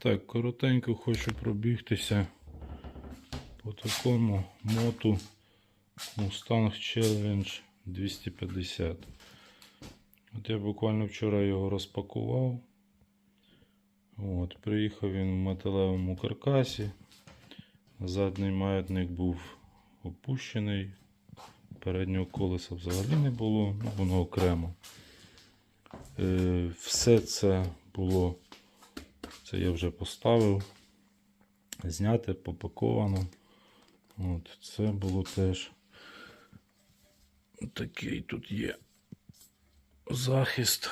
Так, коротенько хочу пробігтися по такому моту Mustang Challenge 250. От я буквально вчора його розпакував. От, приїхав він в металевому каркасі. Задній маятник був опущений. Переднього колеса взагалі не було, ну, воно окремо. Е, все це було, це я вже поставив. Зняте, попаковано. От, це було теж такий тут є захист.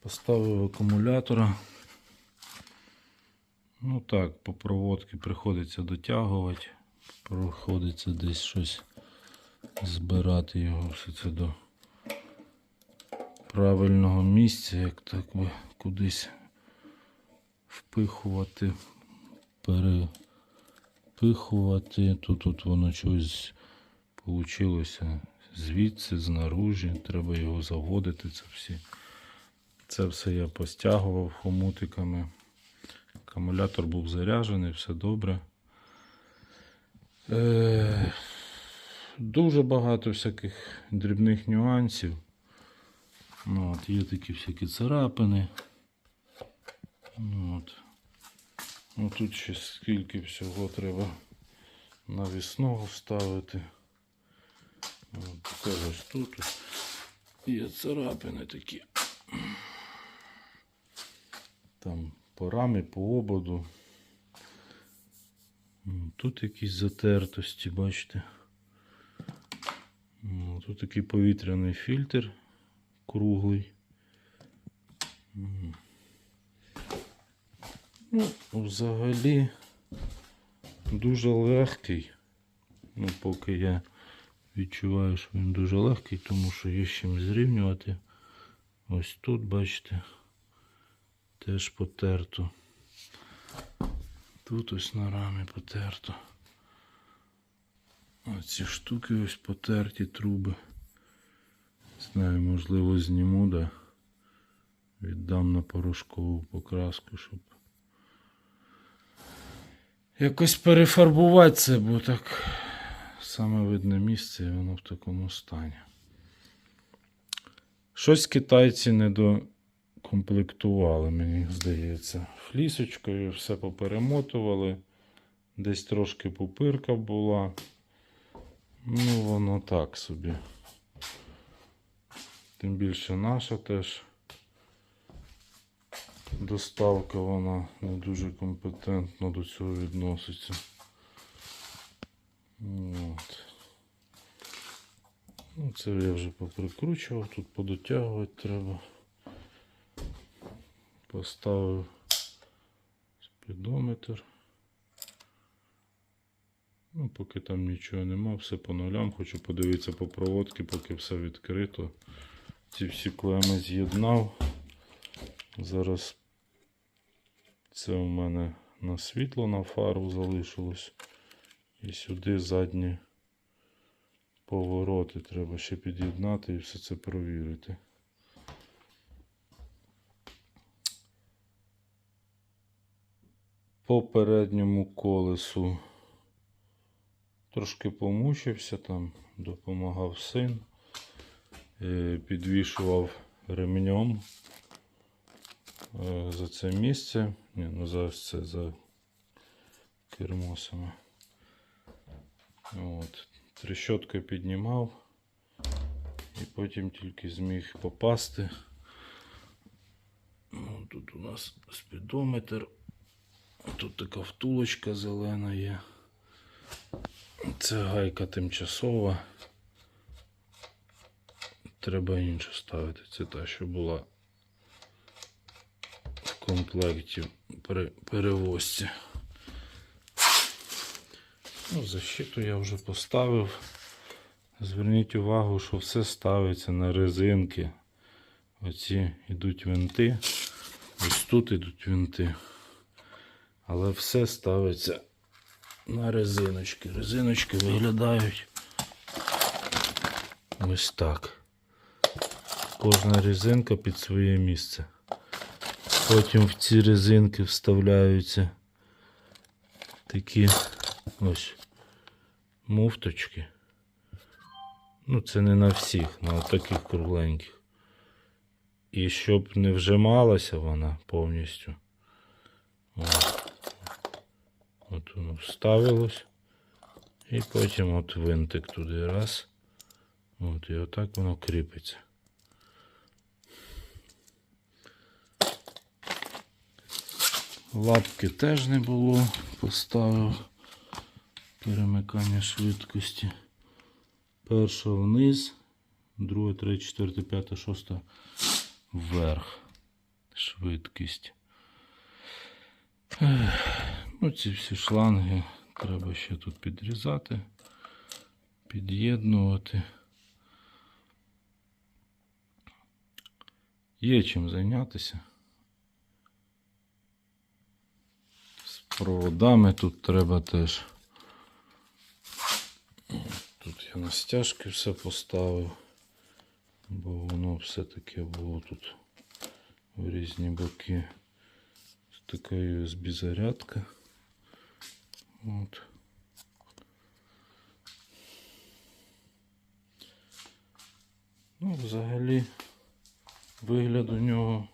Поставив акумулятора. Ну так, по проводці приходиться дотягувати, приходиться десь щось збирати його все це до правильного місця, як так би кудись впихувати, перепихувати. Тут, тут воно щось вийшло звідси, знаружі. Треба його заводити. Це всі. Це все я постягував хомутиками. Акумулятор був заряджений, все добре. Е, дуже багато всяких дрібних нюансів. Ну, от, є такі всякі царапини. Ну, от. Ну, тут ще скільки всього треба навісного вставити. От, таке ось тут є царапини такі. Там по рамі, по ободу. Тут якісь затертості, бачите. Тут такий повітряний фільтр круглий. Ну, взагалі дуже легкий. Ну, поки я відчуваю, що він дуже легкий, тому що є з чим зрівнювати. Ось тут, бачите, теж потерто. Тут ось на рамі потерто. Оці штуки ось потерті труби. Знаю, можливо, зніму, да. Віддам на порошкову покраску, щоб якось перефарбувати це, бо так саме видне місце і воно в такому стані. Щось китайці не докомплектували, мені здається. Флісочкою все поперемотували. Десь трошки пупирка була. Ну, воно так собі. Тим більше наша теж доставка, вона не дуже компетентно до цього відноситься. От. Ну, це я вже поприкручував, тут подотягувати треба. Поставив спідометр. Ну, поки там нічого нема, все по нулям. Хочу подивитися по проводці, поки все відкрито. Ці всі клеми з'єднав. Зараз це у мене на світло на фару залишилось. І сюди задні повороти треба ще під'єднати і все це провірити. По передньому колесу трошки помучився там, допомагав син, Е, підвішував ремнем за це місце. Ні, ну зараз це за кермосами. От. Трещоткою піднімав і потім тільки зміг попасти. Ну, тут у нас спідометр. Тут така втулочка зелена є. Це гайка тимчасова. Треба іншу ставити. Це та, що була в комплекті при перевозці. Ну, защиту я вже поставив. Зверніть увагу, що все ставиться на резинки. Оці йдуть винти. Ось тут йдуть винти. Але все ставиться на резиночки. Резиночки виглядають ось так. Кожна резинка під своє місце. Потім в ці резинки вставляються такі ось муфточки. Ну, це не на всіх, на таких кругленьких. І щоб не вжималася вона повністю. От, от воно вставилось. І потім от винтик туди раз. От, і отак воно кріпиться. Лапки теж не було, поставив перемикання швидкості. Перша вниз, друга, третя, четверта, п'ята, шоста вверх. Швидкість. Ну, ці всі шланги треба ще тут підрізати, під'єднувати. Є чим зайнятися. Проводами тут треба теж. Тут я на стяжки все поставив, бо воно все таке було тут в різні боки. Тут така USB зарядка. От. Ну, взагалі, вигляд у нього